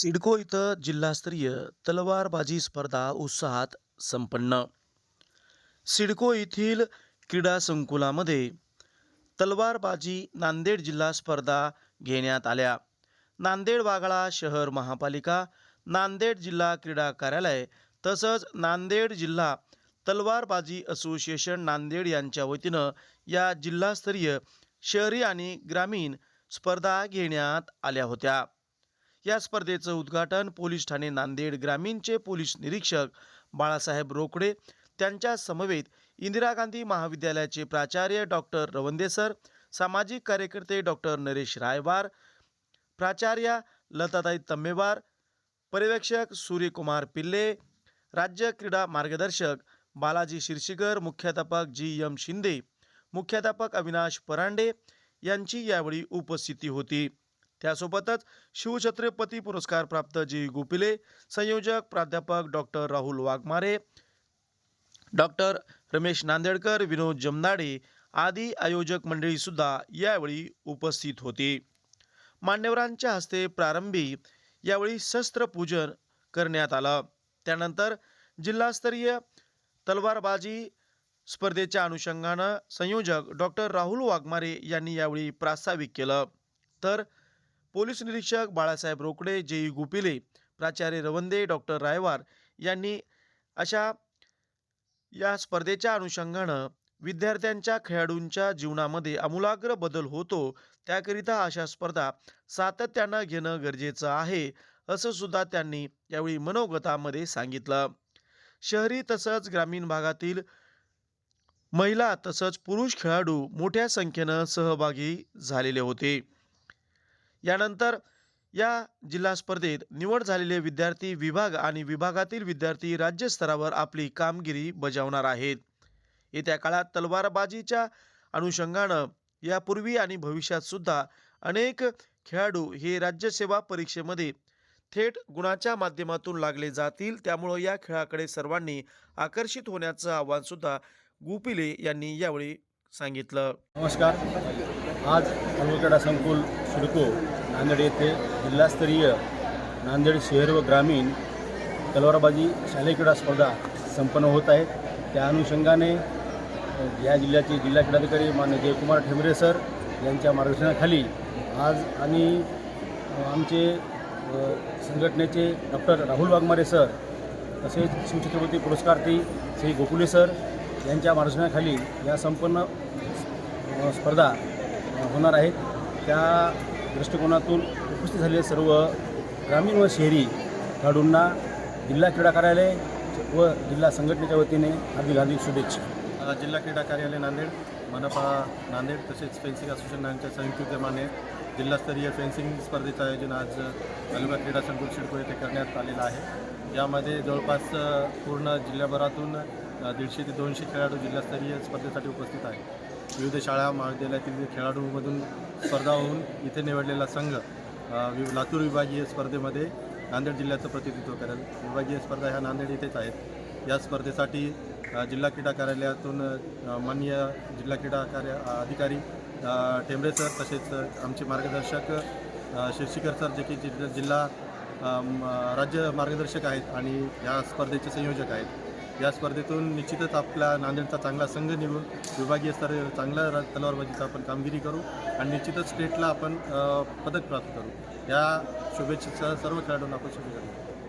सिडको इथं जिल्हास्तरीय तलवारबाजी स्पर्धा उत्साहात संपन्न. सिडको येथील क्रीडा संकुलामध्ये तलवारबाजी नांदेड जिल्हा स्पर्धा घेण्यात आल्या. नांदेड वाघाळा शहर महापालिका नांदेड जिल्हा क्रीडा कार्यालय तसंच नांदेड जिल्हा तलवारबाजी असोसिएशन नांदेड यांच्या वतीनं या जिल्हास्तरीय शहरी आणि ग्रामीण स्पर्धा घेण्यात आल्या होत्या. या स्पर्धेचं उद्घाटन पोलीस ठाणे नांदेड ग्रामीणचे पोलीस निरीक्षक बाळासाहेब रोकडे त्यांच्या समवेत इंदिरा गांधी महाविद्यालयाचे प्राचार्य डॉक्टर रवंदे सर सामाजिक कार्यकर्ते डॉक्टर नरेश रायवार प्राचार्या लताताई तम्मेवार पर्यवेक्षक सूर्यकुमार पिल्ले राज्य क्रीडा मार्गदर्शक बालाजी शिरशीकर मुख्याध्यापक जी एम शिंदे मुख्याध्यापक अविनाश परांडे यांची यावेळी उपस्थिती होती. त्यासोबतच शिवछत्रपती पुरस्कार प्राप्त जी. गुपिले संयोजक प्राध्यापक डॉक्टर राहुल वाघमारे डॉक्टर रमेश नांदेडकर विनोद जमनाडे आदी आयोजक मंडळी सुद्धा यावेळी उपस्थित होती. मान्यवरांच्या हस्ते प्रारंभी यावेळी शस्त्रपूजन करण्यात आलं. त्यानंतर जिल्हास्तरीय तलवारबाजी स्पर्धेच्या अनुषंगानं संयोजक डॉक्टर राहुल वाघमारे यांनी यावेळी प्रास्ताविक केलं. तर पोलीस निरीक्षक बाळासाहेब रोकडे जेई गुपिले प्राचार्य रवंदे डॉक्टर रायवार यांनी अशा या स्पर्धेच्या अनुषंगानं विद्यार्थ्यांच्या खेळाडूंच्या जीवनामध्ये आमूलाग्र बदल होतो. त्याकरिता अशा स्पर्धा सातत्यानं घेणं गरजेचं आहे असं सुद्धा त्यांनी यावेळी मनोगतामध्ये सांगितलं. शहरी तसंच ग्रामीण भागातील महिला तसंच पुरुष खेळाडू मोठ्या संख्येनं सहभागी झालेले होते. यानंतर या जिल्हा स्पर्धेत निवड झालेले विद्यार्थी विभाग आणि विभागातील विद्यार्थी राज्यस्तरावर आपली कामगिरी बजावणार आहेत. येत्या काळात तलवारबाजीच्या अनुषंगानं यापूर्वी आणि भविष्यात सुद्धा अनेक खेळाडू हे राज्यसेवा परीक्षेमध्ये थेट गुणाच्या माध्यमातून लागले जातील. त्यामुळं या खेळाकडे सर्वांनी आकर्षित होण्याचं आव्हानसुद्धा गुपिले यांनी यावेळी सांगितलं. नमस्कार. आज क्रीडा संकुल सिडको नांदेड येथे जिल्हास्तरीय नांदेड शहर व ग्रामीण तलवारबाजी शालेय क्रीडा स्पर्धा संपन्न होत आहेत. त्या अनुषंगाने या जिल्ह्याचे जिल्हा क्रीडाधिकारी मान्य जयकुमार ठेंबरे सर यांच्या मार्गदर्शनाखाली आज आणि आमचे संघटनेचे डॉक्टर राहुल वाघमारे सर तसेच शिवछत्रपती पुरस्कार्थी श्री गोकुले सर यांच्या मार्गदर्शनाखाली या संपन्न स्पर्धा होणार आहेत. त्या दृष्टिकोनातून उपस्थित झालेले सर्व ग्रामीण व शहरी खेळाडूंना जिल्हा क्रीडा कार्यालय व जिल्हा संघटनेच्या वतीने हार्दिक हार्दिक शुभेच्छा. जिल्हा क्रीडा कार्यालय नांदेड मनपा नांदेड तसेच फेन्सिंग असोसिएशन नांदेडच्या संयुक्त विद्यमाने जिल्हास्तरीय फेन्सिंग स्पर्धेचं आयोजन आज तालुका क्रीडा संकुल सिडको येथे करण्यात आलेलं आहे. यामध्ये जवळपास पूर्ण जिल्ह्याभरातून दीडशे ते दोनशे खेळाडू जिल्हास्तरीय स्पर्धेसाठी उपस्थित आहेत. विविध शाळा महाविद्यालयातील खेळाडूमधून स्पर्धा होऊन इथे निवडलेला संघ वि- लातूर विभागीय स्पर्धेमध्ये नांदेड जिल्ह्याचं प्रतिनिधित्व करेल. विभागीय स्पर्धा ह्या नांदेड इथेच आहेत. या स्पर्धेसाठी जिल्हा क्रीडा कार्यालयातून माननीय जिल्हा क्रीडा कार्य अधिकारी टेंबरे सर तसेच आमचे मार्गदर्शक अ, सर जे की जिल्हा जिल्हा राज्य मार्गदर्शक आहेत आणि या स्पर्धेचे संयोजक आहेत. या स्पर्धेतून निश्चितच आपला नांदेडचा चांगला संघ निवडून विभागीय स्तर चांगला तलवारबाजीचा आपण कामगिरी करू आणि निश्चितच स्टेटला आपण पदक प्राप्त करू. या शुभेच्छेचा सर्व खेळाडूंना आपण शुभेच्छा